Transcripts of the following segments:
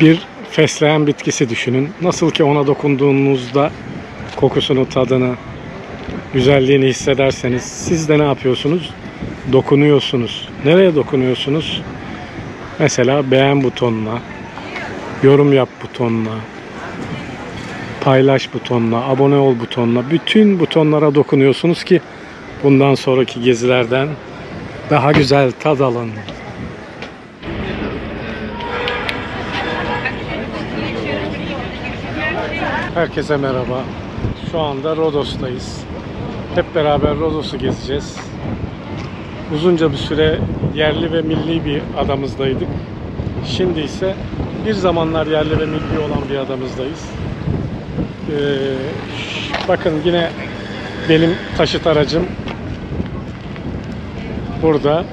bir fesleğen bitkisi düşünün. Nasıl ki ona dokunduğunuzda kokusunu, tadını, güzelliğini hissederseniz siz de ne yapıyorsunuz? Dokunuyorsunuz. Nereye dokunuyorsunuz? Mesela beğen butonuna, yorum yap butonuna, paylaş butonuna, abone ol butonuna, bütün butonlara dokunuyorsunuz ki bundan sonraki gezilerden daha güzel tad alın. Herkese merhaba. Şu anda Rodos'tayız. Hep beraber Rodos'u gezeceğiz. Uzunca bir süre yerli ve milli bir adamızdaydık. Şimdi ise bir zamanlar yerli ve milli olan bir adamızdayız. Ee, bakın yine benim taşıt aracım burada.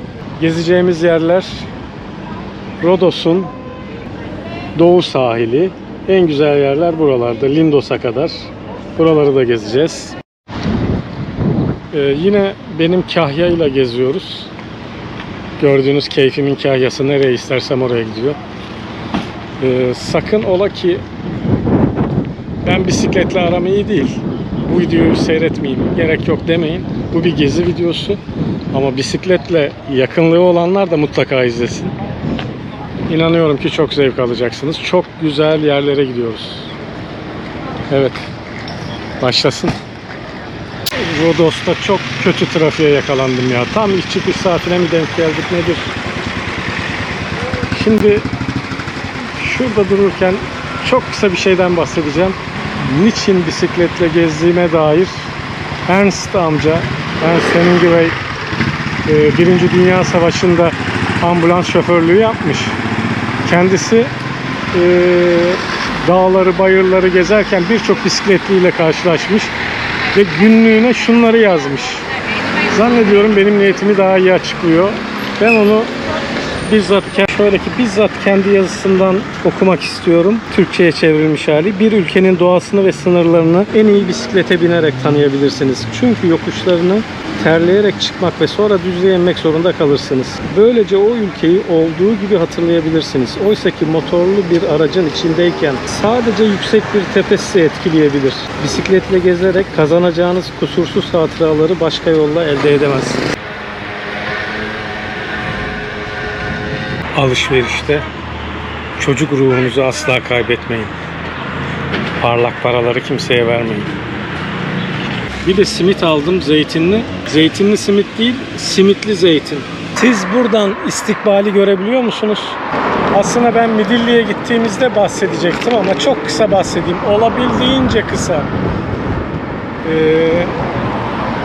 Gezeceğimiz yerler Rodos'un doğu sahili. En güzel yerler buralarda. Lindos'a kadar. Buraları da gezeceğiz. Ee, yine benim Kahya ile geziyoruz. Gördüğünüz keyfimin kahyası nereye istersem oraya gidiyor. Ee, sakın ola ki ben bisikletle aram iyi değil. Bu videoyu seyretmeyeyim, gerek yok demeyin. Bu bir gezi videosu. Ama bisikletle yakınlığı olanlar da mutlaka izlesin. İnanıyorum ki çok zevk alacaksınız. Çok güzel yerlere gidiyoruz. Evet. Başlasın. Rodos'ta çok kötü trafiğe yakalandım ya. Tam iş çıkış saatine mi denk geldik nedir? Şimdi şurada dururken çok kısa bir şeyden bahsedeceğim. Niçin bisikletle gezdiğime dair Ernst amca, Ernst Hemingway e, Birinci Dünya Savaşı'nda ambulans şoförlüğü yapmış. Kendisi e, dağları, bayırları gezerken birçok bisikletliyle karşılaşmış ve günlüğüne şunları yazmış. Zannediyorum benim niyetimi daha iyi açıklıyor. Ben onu bizzat şöyle ki bizzat kendi yazısından okumak istiyorum. Türkçe'ye çevrilmiş hali. Bir ülkenin doğasını ve sınırlarını en iyi bisiklete binerek tanıyabilirsiniz. Çünkü yokuşlarını terleyerek çıkmak ve sonra düzlüğe inmek zorunda kalırsınız. Böylece o ülkeyi olduğu gibi hatırlayabilirsiniz. Oysa ki motorlu bir aracın içindeyken sadece yüksek bir tepe sizi etkileyebilir. Bisikletle gezerek kazanacağınız kusursuz hatıraları başka yolla elde edemezsiniz. Alışverişte çocuk ruhunuzu asla kaybetmeyin. Parlak paraları kimseye vermeyin. Bir de simit aldım zeytinli. Zeytinli simit değil, simitli zeytin. Siz buradan istikbali görebiliyor musunuz? Aslında ben Midilli'ye gittiğimizde bahsedecektim ama çok kısa bahsedeyim. Olabildiğince kısa. Ee,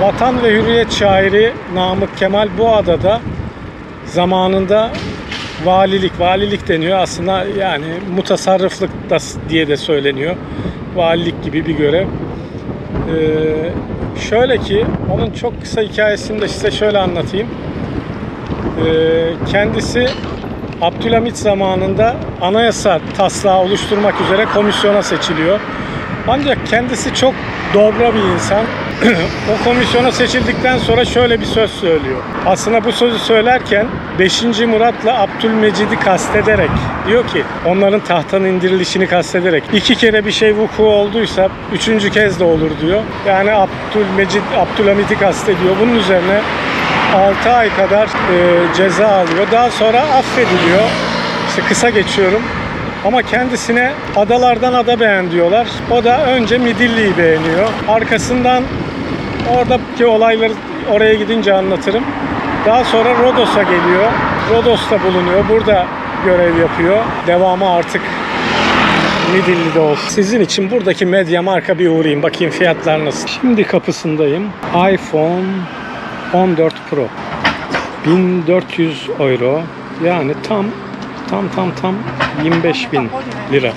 Vatan ve Hürriyet şairi Namık Kemal bu adada zamanında valilik, valilik deniyor aslında yani mutasarrıflık da diye de söyleniyor. Valilik gibi bir görev. Ee, şöyle ki onun çok kısa hikayesini de size şöyle anlatayım. Ee, kendisi Abdülhamit zamanında anayasa taslağı oluşturmak üzere komisyona seçiliyor. Ancak kendisi çok dobra bir insan. o komisyona seçildikten sonra şöyle bir söz söylüyor. Aslında bu sözü söylerken 5. Murat'la Abdülmecid'i kastederek diyor ki onların tahttan indirilişini kastederek iki kere bir şey vuku olduysa üçüncü kez de olur diyor. Yani Abdülmecid Abdülhamit'i kastediyor. Bunun üzerine 6 ay kadar e, ceza alıyor. Daha sonra affediliyor. İşte kısa geçiyorum. Ama kendisine adalardan ada beğen diyorlar. O da önce Midilli'yi beğeniyor. Arkasından oradaki olayları oraya gidince anlatırım. Daha sonra Rodos'a geliyor. Rodos'ta bulunuyor. Burada görev yapıyor. Devamı artık Midilli'de olsun. Sizin için buradaki medya marka bir uğrayayım. Bakayım fiyatlar nasıl. Şimdi kapısındayım. iPhone 14 Pro. 1400 euro. Yani tam tam tam tam 25 bin lira.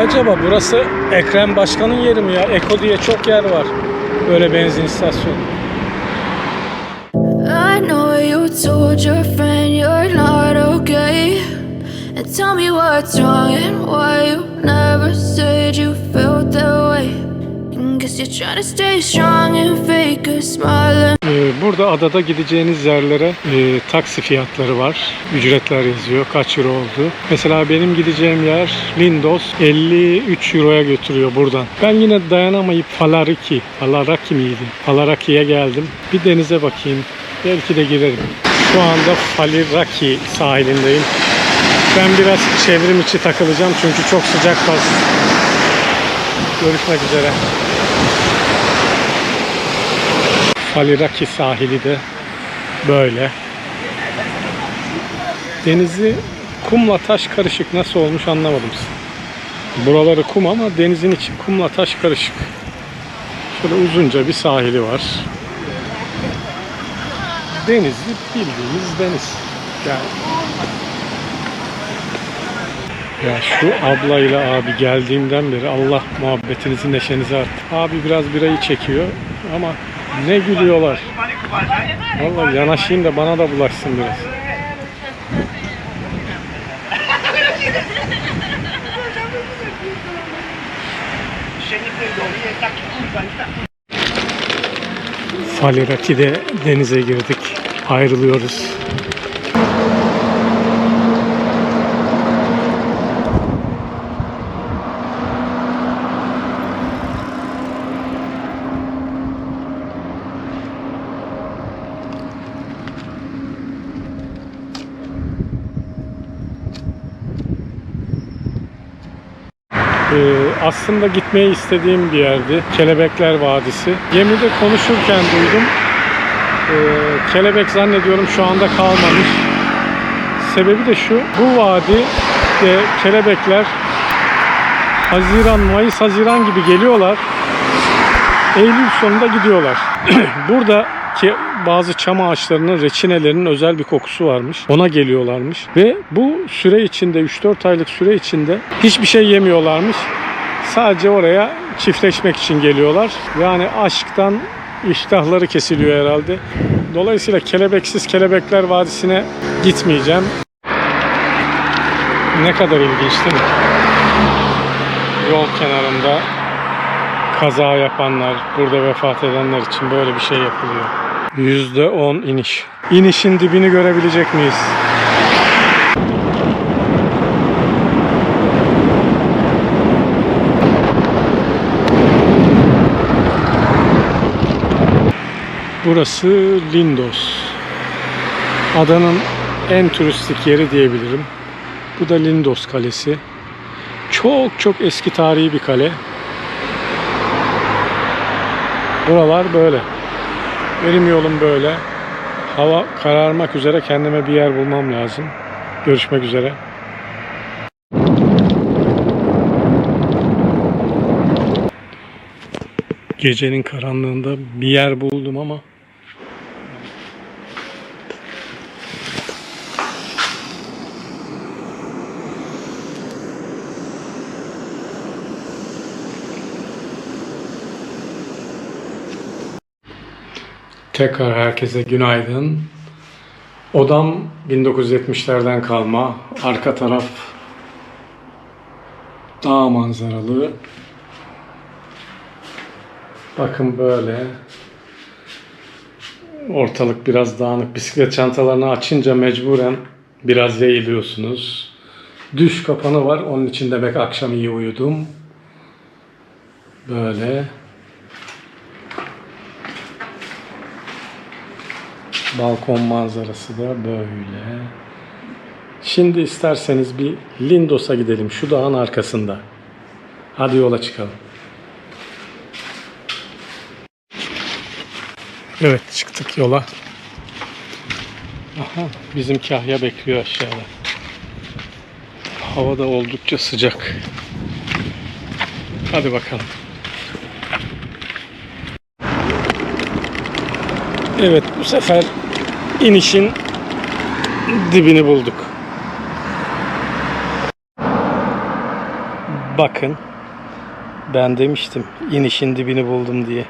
Acaba burası Ekrem Başkan'ın yeri mi ya? Eko diye çok yer var. Böyle benzin istasyonu. I know you told your friend you're not okay. And tell me what's wrong and why you never said you felt that way. Burada adada gideceğiniz yerlere e, taksi fiyatları var. Ücretler yazıyor. Kaç euro oldu. Mesela benim gideceğim yer Lindos 53 euroya götürüyor buradan. Ben yine dayanamayıp Falariki, Falaraki miydi? Falaraki'ye geldim. Bir denize bakayım. Belki de girerim. Şu anda Faliraki sahilindeyim. Ben biraz çevrim içi takılacağım çünkü çok sıcak fazla. Görüşmek üzere. Faliraki sahili de böyle. Denizi kumla taş karışık nasıl olmuş anlamadım. Buraları kum ama denizin içi kumla taş karışık. Şöyle uzunca bir sahili var. Denizi bildiğimiz deniz. Yani ya şu ablayla abi geldiğimden beri Allah muhabbetinizi neşenizi arttı. Abi biraz birayı çekiyor ama ne gülüyorlar. Vallahi yanaşayım da bana da bulaşsın biraz. Faliraki'de denize girdik. Ayrılıyoruz. Ee, aslında gitmeyi istediğim bir yerdi. Kelebekler Vadisi. Gemide konuşurken duydum. Ee, kelebek zannediyorum şu anda kalmamış. Sebebi de şu. Bu vadi de kelebekler Haziran, Mayıs, Haziran gibi geliyorlar. Eylül sonunda gidiyorlar. Burada ki bazı çam ağaçlarının reçinelerinin özel bir kokusu varmış. Ona geliyorlarmış. Ve bu süre içinde 3-4 aylık süre içinde hiçbir şey yemiyorlarmış. Sadece oraya çiftleşmek için geliyorlar. Yani aşktan iştahları kesiliyor herhalde. Dolayısıyla kelebeksiz kelebekler vadisine gitmeyeceğim. Ne kadar ilginç değil mi? Yol kenarında kaza yapanlar, burada vefat edenler için böyle bir şey yapılıyor. %10 iniş. İnişin dibini görebilecek miyiz? Burası Lindos. Adanın en turistik yeri diyebilirim. Bu da Lindos Kalesi. Çok çok eski tarihi bir kale. Buralar böyle. Benim yolum böyle. Hava kararmak üzere kendime bir yer bulmam lazım. Görüşmek üzere. Gecenin karanlığında bir yer buldum ama Tekrar herkese günaydın. Odam 1970'lerden kalma. Arka taraf dağ manzaralı. Bakın böyle. Ortalık biraz dağınık. Bisiklet çantalarını açınca mecburen biraz yayılıyorsunuz. Düş kapanı var. Onun için demek akşam iyi uyudum. Böyle. Balkon manzarası da böyle. Şimdi isterseniz bir Lindos'a gidelim. Şu dağın arkasında. Hadi yola çıkalım. Evet çıktık yola. Aha bizim kahya bekliyor aşağıda. Hava da oldukça sıcak. Hadi bakalım. Evet bu sefer inişin dibini bulduk. Bakın ben demiştim inişin dibini buldum diye.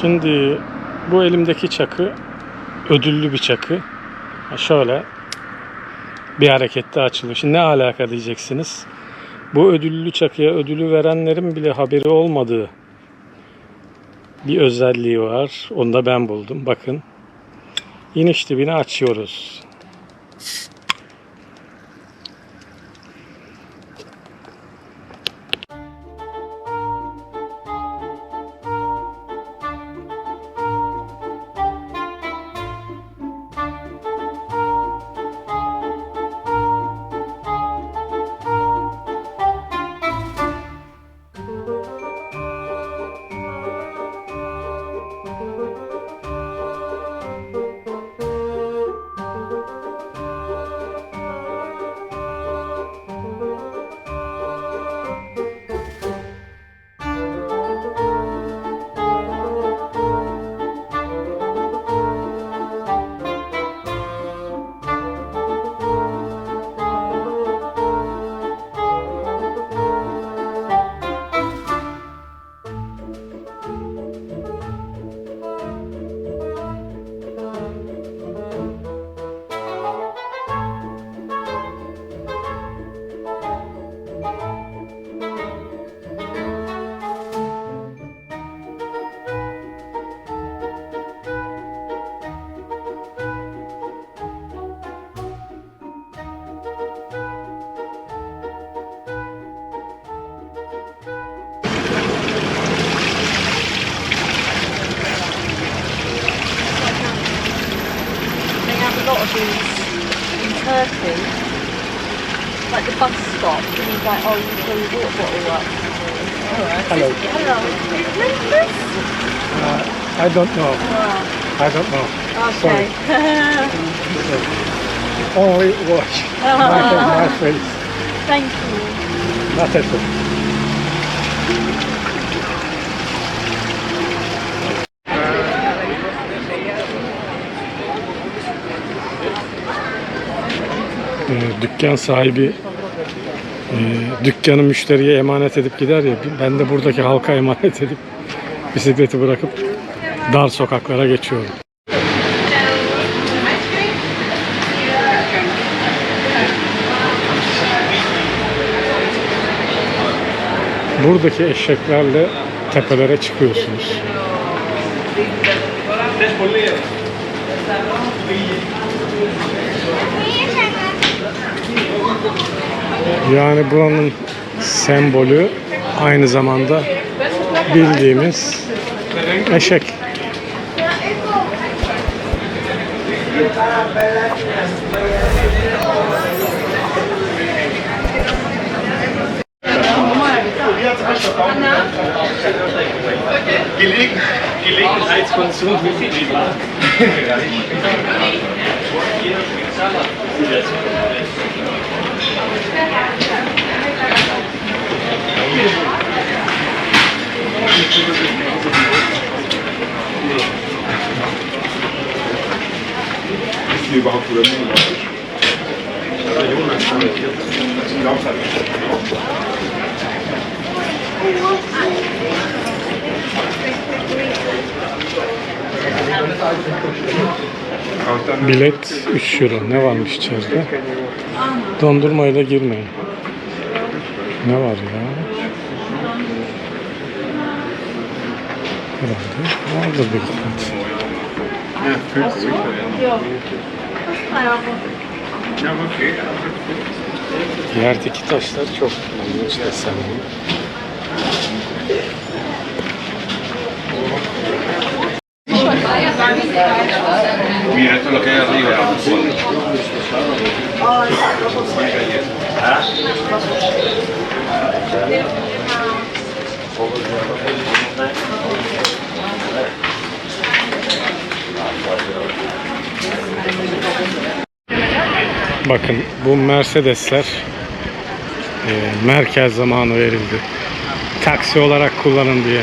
Şimdi bu elimdeki çakı ödüllü bir çakı. Şöyle bir harekette açılıyor. Şimdi ne alaka diyeceksiniz. Bu ödüllü çakıya ödülü verenlerin bile haberi olmadığı bir özelliği var. Onu da ben buldum. Bakın. İniş dibini açıyoruz. Stop, and he's like, oh, you can fill your water bottle up. Hello. Hello. Memphis? I don't know. Oh, I don't know. okay. Only watch my, my face. Thank you. Not at all. Ee, dükkan sahibi dükkanı müşteriye emanet edip gider ya ben de buradaki halka emanet edip bisikleti bırakıp dar sokaklara geçiyorum. Buradaki eşeklerle tepelere çıkıyorsunuz. Yani buranın sembolü aynı zamanda bildiğimiz eşek. Gelegenheitskonsum. Ist die überhaupt oder nicht? Ja, drin? Aber Jonas kann mit dir. Das ist ein Laufzeit. Bilet 3 euro. Ne varmış içeride? Dondurmayla girmeyin. Ne var ya? Herhalde vardır bir okay. Yerdeki taşlar çok ilginç desenli. Mira, esto es lo que hay arriba. Bakın bu Mercedesler e, merkez zamanı verildi. Taksi olarak kullanın diye.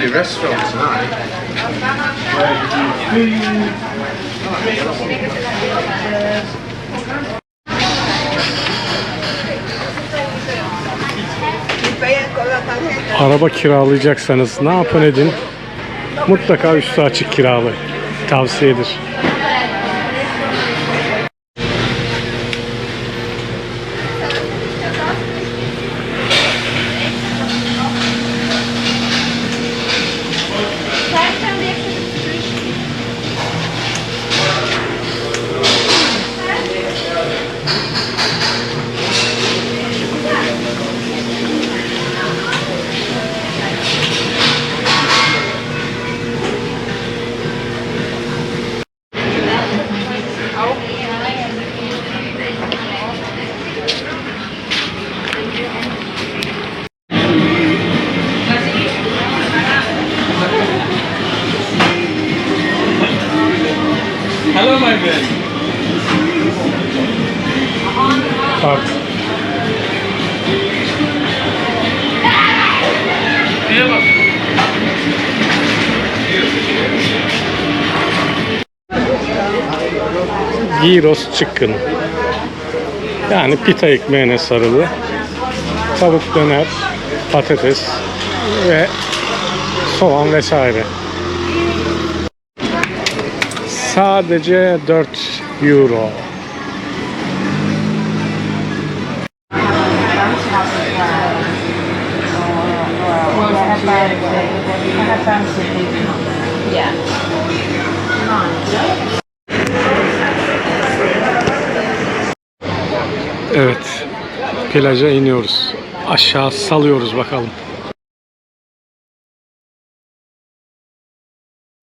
Lovely restaurant tonight. Araba kiralayacaksanız ne yapın edin? Mutlaka üstü açık kiralı. Tavsiyedir. Gyros chicken. Yani pita ekmeğine sarılı. Tavuk döner, patates ve soğan vesaire. Sadece 4 euro. Plaja iniyoruz. Aşağı salıyoruz bakalım.